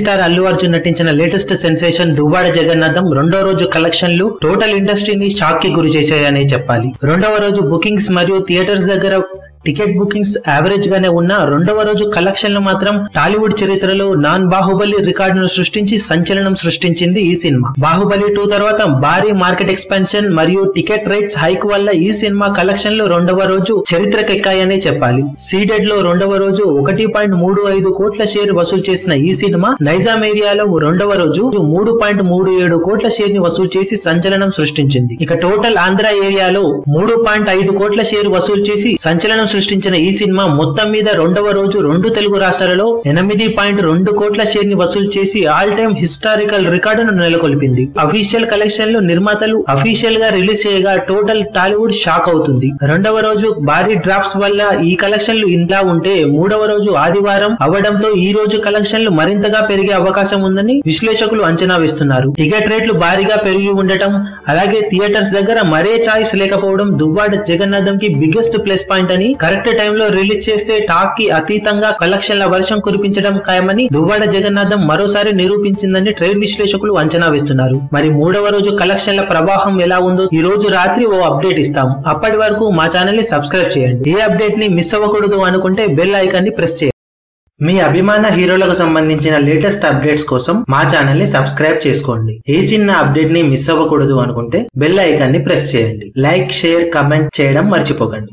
Star Allu Arjun నటించిన latest sensation Duvvada Jagannatham రెండో రోజు కలెక్షన్లు టోటల్ ఇండస్ట్రీని షాక్కి గురి చేశాయనే చెప్పాలి. రెండవ రోజు బుకింగ్స్ మరియు థియేటర్స్ దగ్గర టికెట్ బుకింగ్స్ యావరేజ్ గానే ఉన్న రెండవ రోజు కలెక్షన్లు మాత్రం టాలీవుడ్ చరిత్రలో నాన్ బాహుబలి రికార్డును సృష్టించి సంచలనం సృష్టించింది ఈ సినిమా. బాహుబలి టూ తర్వాత భారీ మార్కెట్ ఎక్స్పాన్షన్ మరియు టికెట్ రేట్స్ హైక్ వల్ల ఈ సినిమా కలెక్షన్లు రెండవ రోజు చరిత్రకెక్కాయనే చెప్పాలి. సీడెడ్లో రెండవ రోజు ఒకటి పాయింట్ మూడు ఐదు కోట్ల షేర్ వసూలు చేసిన ఈ సినిమా నైజాం ఏరియాలో రెండవ రోజు మూడు పాయింట్ మూడు ఏడు కోట్ల షేర్ని వసూలు చేసి సంచలనం సృష్టించింది. ఇక టోటల్ ఆంధ్ర ఏరియాలో మూడు పాయింట్ ఐదు కోట్ల షేర్ వసూలు చేసి సంచలనం సృష్టించిన ఈ సినిమా మొత్తం మీద రెండవ రోజు రెండు తెలుగు రాష్ట్రాలలో ఎనిమిది పాయింట్ రెండు కోట్ల షేర్ని వసూలు చేసి ఆల్ టైమ్ హిస్టారికల్ రికార్డును నెలకొల్పింది. అఫీషియల్ కలెక్షన్లు నిర్మాతలు అఫీషియల్గా రిలీజ్ చేయగా టోటల్ టాలీవుడ్ షాక్ అవుతుంది. రెండవ రోజు భారీ డ్రాప్స్ వల్ల ఈ కలెక్షన్లు ఇంట్లా ఉంటే మూడవ రోజు ఆదివారం అవ్వడంతో ఈ రోజు కలెక్షన్లు మరింతగా పెరిగే అవకాశం ఉందని విశ్లేషకులు అంచనా వేస్తున్నారు. టికెట్ రేట్లు భారీగా పెరిగి ఉండటం అలాగే థియేటర్స్ దగ్గర మరే చాయిస్ లేకపోవడం దువ్వాడ జగన్నాథం కి బిగ్గెస్ట్ ప్లస్ పాయింట్ అని కరెక్ట్ టైంలో రిలీజ్ చేస్తే టాక్కి అతీతంగా కలెక్షన్ల వర్షం కురిపించడం ఖాయమని దువ్వాడ జగన్నాథం మరోసారి నిరూపించిందని ట్రేడ్ విశ్లేషకులు అంచనా వేస్తున్నారు. మరి మూడవ రోజు కలెక్షన్ల ప్రవాహం ఎలా ఉందో ఈ రోజు రాత్రి ఓ అప్డేట్ ఇస్తాం. అప్పటి వరకు మా ఛానల్ని సబ్స్క్రైబ్ చేయండి. ఏ అప్డేట్ని మిస్ అవ్వకూడదు అనుకుంటే బెల్ ఐకాన్ని ప్రెస్ చేయండి. మీ అభిమాన హీరోలకు సంబంధించిన లేటెస్ట్ అప్డేట్స్ కోసం మా ఛానల్ని సబ్స్క్రైబ్ చేసుకోండి. ఏ చిన్న అప్డేట్ని మిస్ అవ్వకూడదు అనుకుంటే బెల్ ఐకాన్ని ప్రెస్ చేయండి. లైక్ షేర్ కమెంట్ చేయడం మర్చిపోకండి.